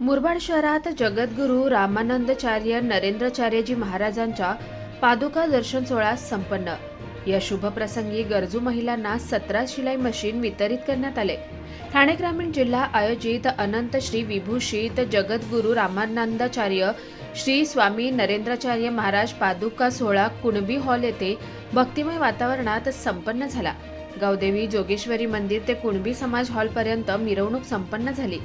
मुरबाड शहरात जगद्गुरू रामानंदचार्य नरेंद्रचार्यजी महाराजांच्या पादुका दर्शन सोहळा संपन्न. या शुभप्रसंगी गरजू महिलांना सतरा शिलाई मशीन वितरित करण्यात आले. ठाणे ग्रामीण जिल्हा आयोजित अनंत श्री विभूषित जगद्गुरू रामानंदाचार्य श्री स्वामी नरेंद्राचार्य महाराज पादुका सोहळा कुणबी हॉल येथे भक्तिमय वातावरणात संपन्न झाला. गावदेवी जोगेश्वरी मंदिर ते कुणबी समाज हॉलपर्यंत मिरवणूक संपन्न झाली.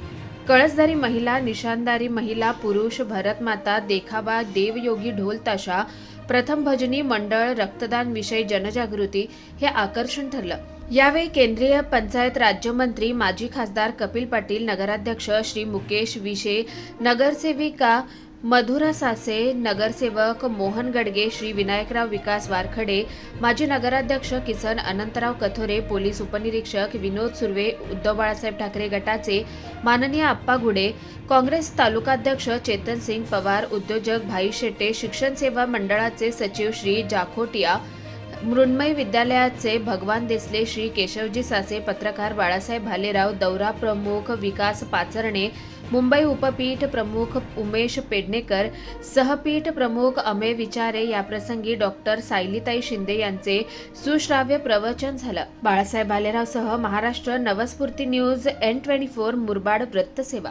कळसदारी महिला निशानदारी महिला पुरुष भरतमाता देखाबा देवयोगी ढोल ताशा प्रथम भजनी मंडळ रक्तदान विषयी जनजागृती हे आकर्षण ठरलं. यावेळी केंद्रीय पंचायत राज्यमंत्री माजी खासदार कपिल पाटील नगराध्यक्ष श्री मुकेश विशे नगरसेविका मधुरा सासे नगरसेवक मोहन गडगे श्री विनायकराव विकास वारखडे माजी नगराध्यक्ष किसन अनंतराव कथोरे पोलीस उपनिरीक्षक विनोद सुर्वे उद्धव बाळासाहेब ठाकरे गटाचे माननीय आप्पा घुडे काँग्रेस तालुकाध्यक्ष चेतन सिंग पवार उद्योजक भाई शेट्टे शिक्षण सेवा मंडळाचे सचिव श्री जाखोटिया मृण्मय विद्यालयाचे भगवान देसले श्री केशवजी सासे पत्रकार बाळासाहेब भालेराव दौरा प्रमुख विकास पाचरणे मुंबई उपपीठ प्रमुख उमेश पेडणेकर सहपीठ प्रमुख अमे विचारे याप्रसंगी डॉक्टर सायलीताई शिंदे यांचे सुश्राव्य प्रवचन झालं. बाळासाहेब भालेराव सह Maharashtra Navasphurti news N twenty four Murbad वृत्तसेवा.